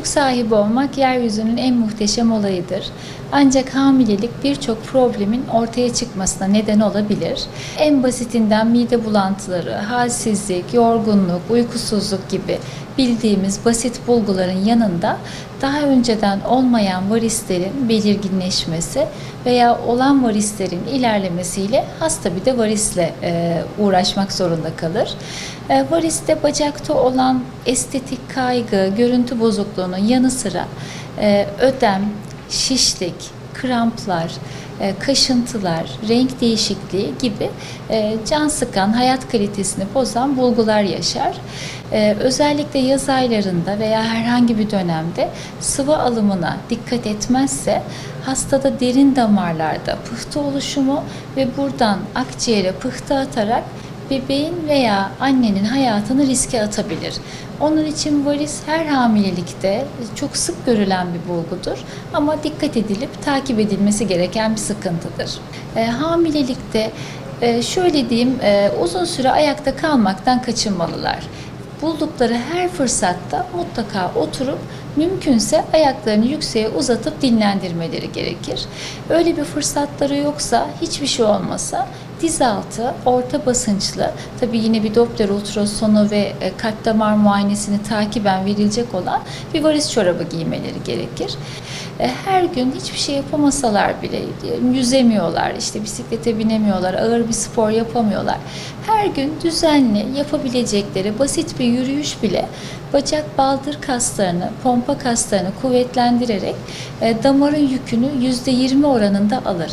Çocuk sahibi olmak yeryüzünün en muhteşem olayıdır. Ancak hamilelik birçok problemin ortaya çıkmasına neden olabilir. En basitinden mide bulantıları, halsizlik, yorgunluk, uykusuzluk gibi bildiğimiz basit bulguların yanında daha önceden olmayan varislerin belirginleşmesi veya olan varislerin ilerlemesiyle hasta bir de varisle e, uğraşmak zorunda kalır. E, variste bacakta olan estetik kaygı, görüntü bozukluğunun yanı sıra e, ödem, şişlik, kramplar, e, kaşıntılar, renk değişikliği gibi e, can sıkan, hayat kalitesini bozan bulgular yaşar. E, Özellikle yaz aylarında veya herhangi bir dönemde sıvı alımına dikkat etmezse hastada derin damarlarda pıhtı oluşumu ve buradan akciğere pıhtı atarak bebeğin veya annenin hayatını riske atabilir. Onun için varis her hamilelikte çok sık görülen bir bulgudur ama dikkat edilip takip edilmesi gereken bir sıkıntıdır. E, hamilelikte e, şöyle diyeyim e, uzun süre ayakta kalmaktan kaçınmalılar. Buldukları her fırsatta mutlaka oturup mümkünse ayaklarını yükseğe uzatıp dinlendirmeleri gerekir. Öyle bir fırsatları yoksa hiçbir şey olmasa diz altı orta basınçlı tabi yine bir Doppler ultrasonu ve e, kalp damar muayenesini takiben verilecek olan bir varis çorabı giymeleri gerekir. E, Her gün hiçbir şey yapamasalar bile diyelim, yüzemiyorlar, işte bisiklete binemiyorlar, ağır bir spor yapamıyorlar. Her gün düzenli yapabilecekleri basit bir yürüyüş bile bacak baldır kaslarını, pompa kaslarını kuvvetlendirerek e, damarın yükünü %20 oranında alır.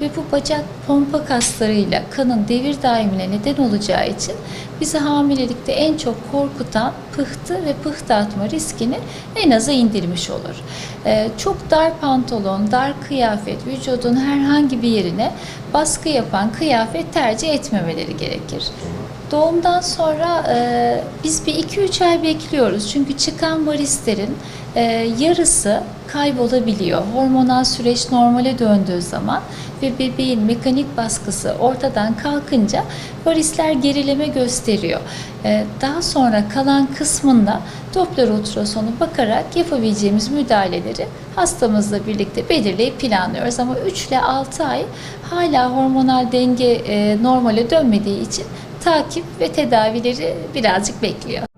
Ve bu bacak pompa kaslarıyla kanın devir daimine neden olacağı için bizi hamilelikte en çok korkutan pıhtı ve pıhtı atma riskini en aza indirmiş olur. Ee, çok dar pantolon, dar kıyafet, vücudun herhangi bir yerine baskı yapan kıyafet tercih etmemeleri gerekir. Doğumdan sonra e, biz bir 2-3 ay bekliyoruz. Çünkü çıkan varislerin e, yarısı kaybolabiliyor. Hormonal süreç normale döndüğü zaman ve bebeğin mekanik baskısı ortadan kalkınca varisler gerileme gösteriyor. E, daha sonra kalan kısmında Doppler ultrasonu bakarak yapabileceğimiz müdahaleleri hastamızla birlikte belirleyip planlıyoruz. Ama 3 ile 6 ay hala hormonal denge e, normale dönmediği için takip ve tedavileri birazcık bekliyor.